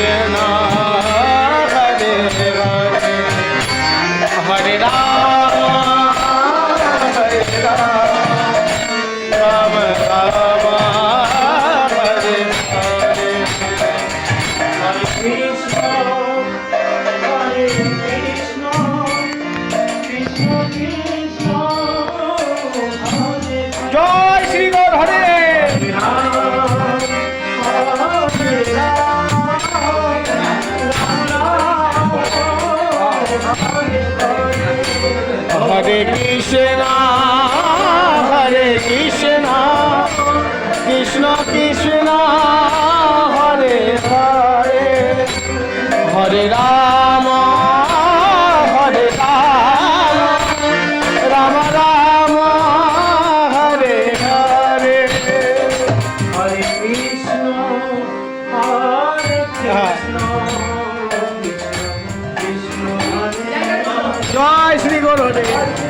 Krishna Hare Krishna Hare Krishna Krishna Krishna Hare Hare Hare Ram Hare Ram Ram Ram Hare Hare Hare Krishna Hare Krishna Krishna Hare Joy Shri Guru Hare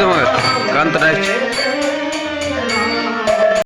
Gördün mü? Kantraç.